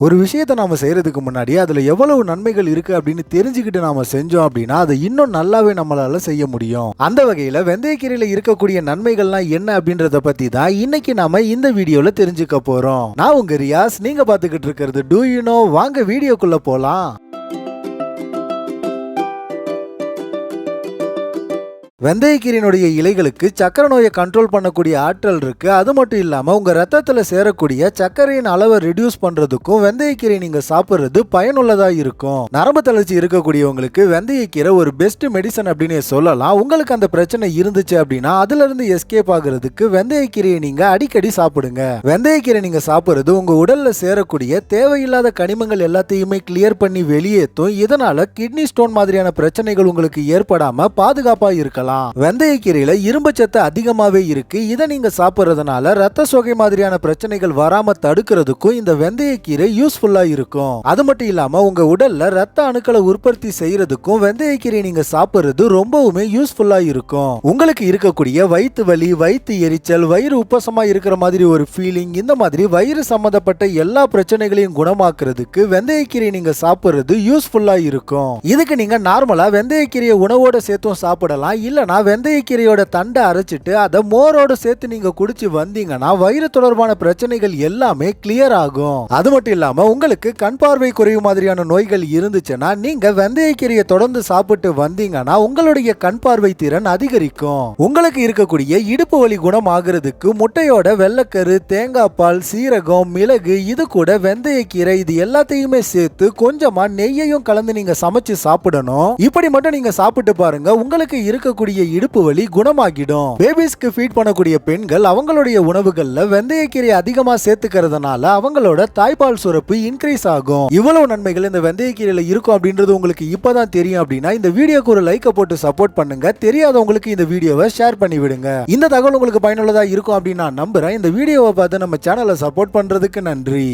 ஒரு விஷயத்தை நாம் செய்கிறதுக்கு முன்னாடி அதில் எவ்வளவு நன்மைகள் இருக்குது அப்படின்னு தெரிஞ்சுக்கிட்டு நாம் செஞ்சோம் அப்படின்னா அதை இன்னும் நல்லாவே நம்மளால் செய்ய முடியும். அந்த வகையில் வெந்தயக்கீரையில் இருக்கக்கூடிய நன்மைகள்லாம் என்ன அப்படின்றத பற்றி தான் இன்னைக்கு நாம் இந்த வீடியோவில் தெரிஞ்சுக்க போகிறோம் நான் உங்கள் ரியாஸ். நீங்கள் பார்த்துக்கிட்டு இருக்கிறது டூ யூ நோ வாங்க வீடியோக்குள்ளே போகலாம் வெந்தயக்கீரையினுடைய இலைகளுக்கு சக்கரை நோயை கண்ட்ரோல் பண்ணக்கூடிய ஆற்றல் இருக்குது அது மட்டும் இல்லாமல் உங்கள் ரத்தத்தில் சேரக்கூடிய சர்க்கரையின் அளவை ரெடியூஸ் பண்ணுறதுக்கும் வெந்தயக்கீரை நீங்கள் சாப்பிட்றது பயனுள்ளதாக இருக்கும். நரம்பு தளர்ச்சி இருக்கக்கூடியவங்களுக்கு வெந்தயக்கீரை ஒரு பெஸ்ட் மெடிசன் அப்படின்னு சொல்லலாம். உங்களுக்கு அந்த பிரச்சனை இருந்துச்சு அப்படின்னா அதுலேருந்து எஸ்கேப் ஆகுறதுக்கு வெந்தயக்கீரையை நீங்கள் அடிக்கடி சாப்பிடுங்க. வெந்தயக்கீரை நீங்கள் சாப்பிட்றது உங்கள் உடலில் சேரக்கூடிய தேவையில்லாத கனிமங்கள் எல்லாத்தையுமே கிளியர் பண்ணி வெளியேற்றும் இதனால் கிட்னி ஸ்டோன் மாதிரியான பிரச்சனைகள் உங்களுக்கு ஏற்படாமல் பாதுகாப்பாக இருக்கலாம். வெந்தயக்கீரையில இரும்பு சத்து அதிகமாவே இருக்கு. இதை நீங்க சாப்பிடுறதுனால ரத்த சோகை மாதிரியான பிரச்சனைகள் வராம தடுக்கிறதுக்கும் இந்த வெந்தயக்கீரை யூஸ்ஃபுல்லா இருக்கும். அது மட்டும் இல்லாம உங்க உடல்ல ரத்த அணுக்களை உற்பத்தி செய்யறதுக்கும் வெந்தயக்கீரை நீங்க சாப்பிடுறது ரொம்பவுமே யூஸ்ஃபுல்லா இருக்கும். உங்களுக்கு இருக்கக்கூடிய வயிற்று வலி வயிற்று எரிச்சல் வயிறு உப்பசமா இருக்கிற மாதிரி ஒரு ஃபீலிங் இந்த மாதிரி வயிறு சம்பந்தப்பட்ட எல்லா பிரச்சனைகளையும் குணமாக்குறதுக்கு வெந்தயக்கீரை நீங்க சாப்பிடுறது யூஸ்ஃபுல்லா இருக்கும். இதுக்கு நீங்க நார்மலா வெந்தயக்கீரையை உணவோட சேர்த்தும் சாப்பிடலாம். இல்லைனா வெந்தயக்கீரையோட தண்டை அரைச்சிட்டு அதை மோரோட சேர்த்து நீங்க குடிச்சு வந்தீங்கன்னா வயிறு தொடர்பான பிரச்சனைகள் எல்லாமே கிளியர் ஆகும். அது மட்டும் இல்லாம உங்களுக்கு கண் பார்வை குறைவு மாதிரியான நோய்கள் இருந்துச்சுன்னா நீங்க வெந்தயக்கீரையை தொடர்ந்து சாப்பிட்டு வந்தீங்கன்னா உங்களுடைய கண் பார்வை திறன் அதிகரிக்கும். உங்களுக்கு இருக்கக்கூடிய இடுப்பு வலி குணம் ஆகிறதுக்கு முட்டையோட வெள்ளக்கரு தேங்காய் பால் சீரகம் மிளகு இது கூட வெந்தயக்கீரை இது எல்லாத்தையுமே சேர்த்து கொஞ்சமா நெய்யையும் கலந்து நீங்க சமைச்சு சாப்பிடணும். இப்படி மட்டும் நீங்க சாப்பிட்டு பாருங்க உங்களுக்கு இருக்கக்கூடிய இருக்கக்கூடிய இடுப்பு வலி குணமாகிடும். பேபிஸ்க்கு ஃபீட் பண்ணக்கூடிய பெண்கள் அவங்களுடைய உணவுகள்ல வெந்தயக்கீரை அதிகமா சேர்த்துக்கிறதுனால அவங்களோட தாய்ப்பால் சுரப்பு இன்க்ரீஸ் ஆகும். இவ்வளவு நன்மைகள் இந்த வெந்தயக்கீரையில இருக்கும் அப்படின்றது உங்களுக்கு இப்பதான் தெரியும் அப்படின்னா இந்த வீடியோக்கு ஒரு லைக்கை போட்டு சப்போர்ட் பண்ணுங்க. தெரியாதவங்களுக்கு இந்த வீடியோவை ஷேர் பண்ணி விடுங்க. இந்த தகவல் உங்களுக்கு பயனுள்ளதா இருக்கும் அப்படின்னு நான் நம்புறேன். இந்த வீடியோவை பார்த்து நம்ம சேனலை சப்போர்ட் பண்றதுக்கு நன்றி.